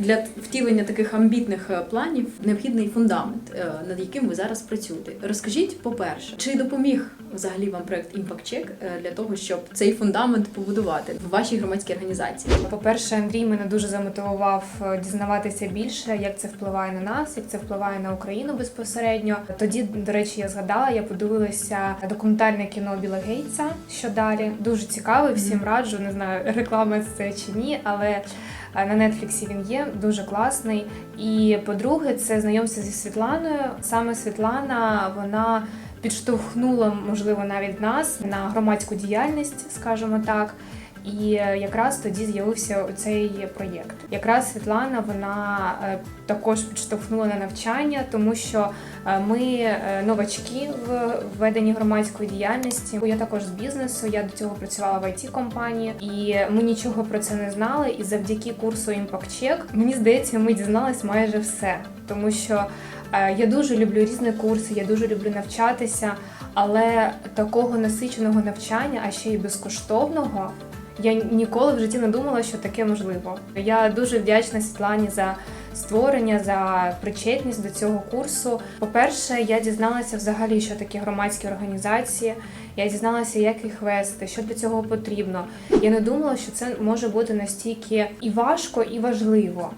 для втілення таких амбітних е, планів необхідний фундамент, е, над яким ви зараз працюєте. Розкажіть, по-перше, чи допоміг взагалі вам проект Impact Check е, для того, щоб цей фундамент побудувати в вашій громадській організації? По-перше, Андрій мене дуже замотивував дізнаватися більше, як це впливає на нас, як це впливає на Україну безпосередньо. Тоді, до речі, я згадала, я подивилася документальне кіно Біла Гейтса. Що далі дуже цікавий, всім раджу. Не знаю, реклама це чи ні, але на Нетфліксі він є дуже класний. І по-друге, це знайомство зі Світланою. Саме Світлана вона підштовхнула, можливо, навіть нас на громадську діяльність, скажімо так. І е, якраз тоді з'явився цей проєкт. Якраз Світлана вона е, також підштовхнула на навчання, тому що е, ми новачки в веденні громадської діяльності. Я також з бізнесу. Я до цього працювала в it компанії, і ми нічого про це не знали. І завдяки курсу Impact Check, мені здається, ми дізнались майже все, тому що я дуже люблю різні курси, я дуже люблю навчатися, але такого насиченого навчання, а ще й безкоштовного. Я ніколи в житті не думала, що таке можливо. Я дуже вдячна Світлані за створення, за причетність до цього курсу. По-перше, я дізналася взагалі, що такі громадські організації. Я дізналася, як їх вести, що для цього потрібно. Я не думала, що це може бути настільки і важко, і важливо.